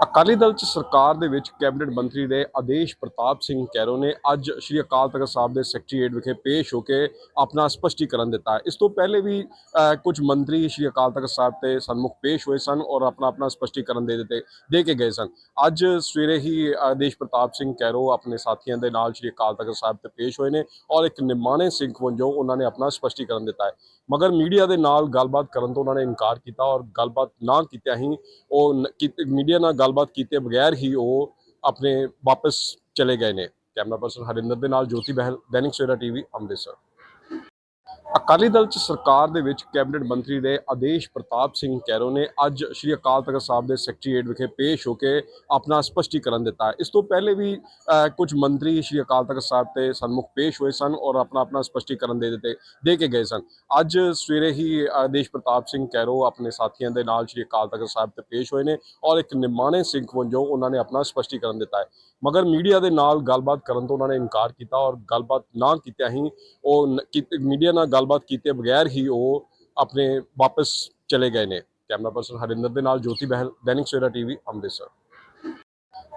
ਅਕਾਲੀ ਦਲ ਚ ਸਰਕਾਰ ਦੇ ਵਿੱਚ ਕੈਬਨਿਟ ਮੰਤਰੀ ਰਹੇ ਆਦੇਸ਼ ਪ੍ਰਤਾਪ ਸਿੰਘ ਕੈਰੋ ਨੇ ਅੱਜ ਸ਼੍ਰੀ ਅਕਾਲ ਤਖਤ ਸਾਹਿਬ ਦੇ ਸੈਕਟਰੀਏਟ ਵਿਖੇ ਪੇਸ਼ ਹੋ ਕੇ ਆਪਣਾ ਸਪਸ਼ਟੀਕਰਨ ਦਿੱਤਾ। ਇਸ ਤੋਂ ਪਹਿਲੇ ਵੀ ਕੁਝ ਮੰਤਰੀ ਸ਼੍ਰੀ ਅਕਾਲ ਤਖਤ ਸਾਹਿਬ ਤੇ ਸਨਮੁਖ ਪੇਸ਼ ਹੋਏ ਸਨ ਔਰ ਆਪਣਾ ਆਪਣਾ ਸਪਸ਼ਟੀਕਰਨ ਦੇ ਦਿੱਤੇ, ਦੇ ਕੇ ਗਏ ਸਨ। ਅੱਜ ਸਵੇਰੇ ਹੀ ਆਦੇਸ਼ ਪ੍ਰਤਾਪ ਸਿੰਘ ਕੈਰੋ ਆਪਣੇ ਸਾਥੀਆਂ ਦੇ ਨਾਲ ਸ਼੍ਰੀ ਅਕਾਲ ਤਖਤ ਸਾਹਿਬ ਤੇ ਪੇਸ਼ ਹੋਏ ਨੇ ਔਰ ਇੱਕ ਨਿਮਾਣੇ ਸਿੰਘ ਵਜੋਂ ਉਹਨਾਂ ਨੇ ਆਪਣਾ ਸਪਸ਼ਟੀਕਰਨ ਦਿੱਤਾ ਹੈ। ਮਗਰ ਮੀਡੀਆ ਦੇ ਨਾਲ ਗੱਲਬਾਤ ਕਰਨ ਤੋਂ ਉਹਨਾਂ ਨੇ ਇਨਕਾਰ ਕੀਤਾ ਔਰ ਗੱਲਬਾਤ ਨਾ ਕੀਤਿਆਂ ਹੀ ਉਹ ਮੀਡੀਆ ਨਾਲ ਗੱਲਬਾਤ ਕੀਤੇ ਬਗੈਰ ਹੀ ਉਹ ਆਪਣੇ ਵਾਪਸ ਚਲੇ ਗਏ ਨੇ। ਕੈਮਰਾ ਪਰਸਨ ਹਰਿੰਦਰ ਦੇ ਨਾਲ ਜੋਤੀ ਬਹਿਲ, ਦੈਨਿਕ ਸਵੇਰਾ ਟੀਵੀ, ਅੰਮ੍ਰਿਤਸਰ। ਅਕਾਲੀ ਦਲ ਚ ਸਰਕਾਰ ਦੇ ਵਿੱਚ ਕੈਬਨਿਟ ਮੰਤਰੀ ਦੇ ਆਦੇਸ਼ ਪ੍ਰਤਾਪ ਸਿੰਘ ਕੈਰੋ ਨੇ ਅੱਜ ਸ਼੍ਰੀ ਅਕਾਲ ਤਖਤ ਸਾਹਿਬ ਦੇ ਸੈਕਟਰੀਏਟ ਵਿਖੇ ਪੇਸ਼ ਹੋ ਕੇ ਆਪਣਾ ਸਪਸ਼ਟੀਕਰਨ ਦਿੱਤਾ। ਇਸ ਤੋਂ ਪਹਿਲੇ ਵੀ ਕੁਝ ਮੰਤਰੀ ਸ਼੍ਰੀ ਅਕਾਲ ਤਖਤ ਸਾਹਿਬ ਤੇ ਸਨਮੁਖ ਪੇਸ਼ ਹੋਏ ਸਨ ਔਰ ਆਪਣਾ ਆਪਣਾ ਸਪਸ਼ਟੀਕਰਨ ਦੇ ਦਿੱਤੇ, ਦੇ ਕੇ ਗਏ ਸਨ। ਅੱਜ ਸਵੇਰੇ ਹੀ ਆਦੇਸ਼ ਪ੍ਰਤਾਪ ਸਿੰਘ ਕੈਰੋ ਆਪਣੇ ਸਾਥੀਆਂ ਦੇ ਨਾਲ ਸ਼੍ਰੀ ਅਕਾਲ ਤਖਤ ਸਾਹਿਬ ਤੇ ਪੇਸ਼ ਹੋਏ ਨੇ ਔਰ ਇੱਕ ਨਿਮਾਣੇ ਸਿੰਘ ਵਜੋਂ ਉਹਨਾਂ ਨੇ ਆਪਣਾ ਸਪਸ਼ਟੀਕਰਨ ਦਿੱਤਾ ਹੈ। ਮਗਰ ਮੀਡੀਆ ਦੇ ਨਾਲ ਗੱਲਬਾਤ ਕਰਨ ਤੋਂ ਉਹਨਾਂ ਨੇ ਇਨਕਾਰ ਕੀਤਾ ਔਰ ਗੱਲਬਾਤ ਨਾ ਕੀਤਿਆਂ ਹੀ ਉਹ ਮੀਡੀਆ ਨਾਲ ਗੱਲਬਾਤ ਕੀਤੇ ਬਗੈਰ ਹੀ ਉਹ ਆਪਣੇ ਵਾਪਸ ਚਲੇ ਗਏ ਨੇ। ਕੈਮਰਾ ਪਰਸਨ ਹਰਿੰਦਰ ਦੇ ਨਾਲ ਜੋਤੀ ਬਹਿਲ, ਦੈਨਿਕ ਸਵੇਰਾ ਟੀਵੀ, ਅੰਮ੍ਰਿਤਸਰ।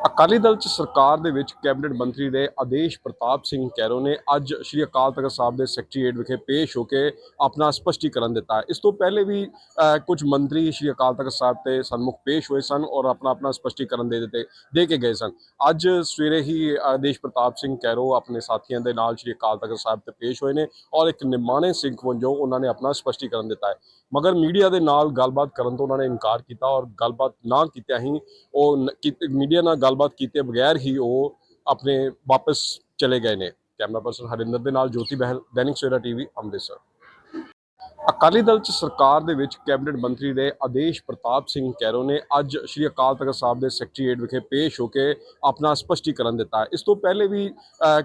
ਅਕਾਲੀ ਦਲ ਚ ਸਰਕਾਰ ਦੇ ਵਿੱਚ ਕੈਬਨਿਟ ਮੰਤਰੀ ਰਹੇ ਆਦੇਸ਼ ਪ੍ਰਤਾਪ ਸਿੰਘ ਕੈਰੋ ਨੇ ਅੱਜ ਸ਼੍ਰੀ ਅਕਾਲ ਤਖਤ ਸਾਹਿਬ ਦੇ ਸੈਕਟਰੀਏਟ ਵਿਖੇ ਪੇਸ਼ ਹੋ ਕੇ ਆਪਣਾ ਸਪਸ਼ਟੀਕਰਨ ਦਿੱਤਾ। ਇਸ ਤੋਂ ਪਹਿਲੇ ਵੀ ਕੁਝ ਮੰਤਰੀ ਸ਼੍ਰੀ ਅਕਾਲ ਤਖਤ ਸਾਹਿਬ ਤੇ ਸਨਮੁਖ ਪੇਸ਼ ਹੋਏ ਸਨ ਔਰ ਆਪਣਾ ਆਪਣਾ ਸਪਸ਼ਟੀਕਰਨ ਦੇ ਦਿੱਤੇ, ਦੇ ਕੇ ਗਏ ਸਨ। ਅੱਜ ਸਵੇਰੇ ਹੀ ਆਦੇਸ਼ ਪ੍ਰਤਾਪ ਸਿੰਘ ਕੈਰੋ ਆਪਣੇ ਸਾਥੀਆਂ ਦੇ ਨਾਲ ਸ਼੍ਰੀ ਅਕਾਲ ਤਖਤ ਸਾਹਿਬ ਤੇ ਪੇਸ਼ ਹੋਏ ਨੇ ਔਰ ਇੱਕ ਨਿਮਾਣੇ ਸਿੰਘ ਵਜੋਂ ਉਹਨਾਂ ਨੇ ਆਪਣਾ ਸਪਸ਼ਟੀਕਰਨ ਦਿੱਤਾ ਹੈ। ਮਗਰ ਮੀਡੀਆ ਦੇ ਨਾਲ ਗੱਲਬਾਤ ਕਰਨ ਤੋਂ ਉਹਨਾਂ ਨੇ ਇਨਕਾਰ ਕੀਤਾ ਔਰ ਗੱਲਬਾਤ ਨਾ ਕੀਤਿਆਂ ਹੀ ਉਹ ਮੀਡੀਆ ਨਾਲ ਗੱਲਬਾਤ ਕੀਤੇ ਬਗੈਰ ਹੀ ਉਹ ਆਪਣੇ ਵਾਪਸ ਚਲੇ ਗਏ ਨੇ। ਕੈਮਰਾ ਪਰਸਨ ਹਰਿੰਦਰ ਦੇ ਨਾਲ ਜੋਤੀ ਬਹਿਲ, ਦੈਨਿਕ ਸਵੇਰਾ ਟੀਵੀ, ਅੰਮ੍ਰਿਤਸਰ। ਅਕਾਲੀ ਦਲ ਚ ਸਰਕਾਰ ਦੇ ਵਿੱਚ ਕੈਬਨਿਟ ਮੰਤਰੀ ਦੇ ਆਦੇਸ਼ ਪ੍ਰਤਾਪ ਸਿੰਘ ਕੈਰੋ ਨੇ ਅੱਜ ਸ਼੍ਰੀ ਅਕਾਲ ਤਖਤ ਸਾਹਿਬ ਦੇ ਸੈਕਟਰੀਏਟ ਵਿਖੇ ਪੇਸ਼ ਹੋ ਕੇ ਆਪਣਾ ਸਪਸ਼ਟੀਕਰਨ ਦਿੱਤਾ। ਇਸ ਤੋਂ ਪਹਿਲੇ ਵੀ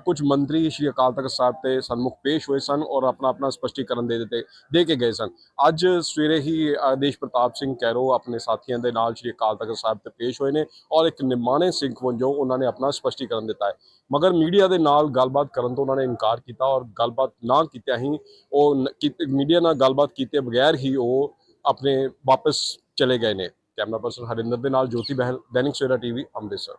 ਕੁਝ ਮੰਤਰੀ ਸ਼੍ਰੀ ਅਕਾਲ ਤਖਤ ਸਾਹਿਬ ਤੇ ਸਨਮੁਖ ਪੇਸ਼ ਹੋਏ ਸਨ ਔਰ ਆਪਣਾ ਆਪਣਾ ਸਪਸ਼ਟੀਕਰਨ ਦੇ ਦਿੱਤੇ, ਦੇ ਕੇ ਗਏ ਸਨ। ਅੱਜ ਸਵੇਰੇ ਹੀ ਆਦੇਸ਼ ਪ੍ਰਤਾਪ ਸਿੰਘ ਕੈਰੋ ਆਪਣੇ ਸਾਥੀਆਂ ਦੇ ਨਾਲ ਸ਼੍ਰੀ ਅਕਾਲ ਤਖਤ ਸਾਹਿਬ ਤੇ ਪੇਸ਼ ਹੋਏ ਨੇ ਔਰ ਇੱਕ ਨਿਮਾਣੇ ਸਿੰਘ ਵਜੋਂ ਉਹਨਾਂ ਨੇ ਆਪਣਾ ਸਪਸ਼ਟੀਕਰਨ ਦਿੱਤਾ ਹੈ। ਮਗਰ ਮੀਡੀਆ ਦੇ ਨਾਲ ਗੱਲਬਾਤ ਕਰਨ ਤੋਂ ਉਹਨਾਂ ਨੇ ਇਨਕਾਰ ਕੀਤਾ ਔਰ ਗੱਲਬਾਤ ਨਾ ਕੀਤਿਆਂ ਹੀ ਉਹ ਮੀਡੀਆ ਨਾਲ ਗੱਲਬਾਤ ਕੀਤੇ ਬਗੈਰ ਹੀ ਉਹ ਆਪਣੇ ਵਾਪਸ ਚਲੇ ਗਏ ਨੇ। ਕੈਮਰਾ ਪਰਸਨ ਹਰਿੰਦਰ ਦੇ ਨਾਲ ਜੋਤੀ ਬਹਿਲ, ਦੈਨਿਕ ਸਵੇਰਾ ਟੀਵੀ, ਅੰਮ੍ਰਿਤਸਰ।